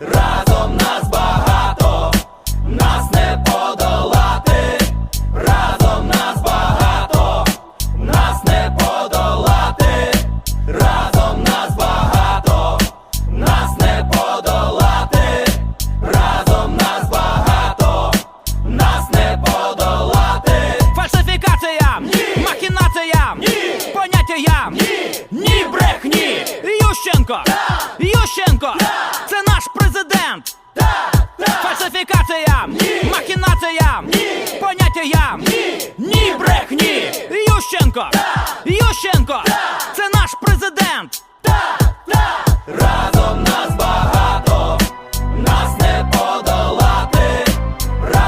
Разом нас багато, нас не подолати, разом нас багато, нас не подолати, разом нас багато, нас не подолати, разом нас багато, нас не подолати. Фальсифікація, ні, махінація, ні, поняття, ні, ні брехні. Ющенко, Ющенко, це наш. Комунікаціям, ні! махінаціям, ні! поняттям, ні! ні брехні! Ющенко! Да! Ющенко!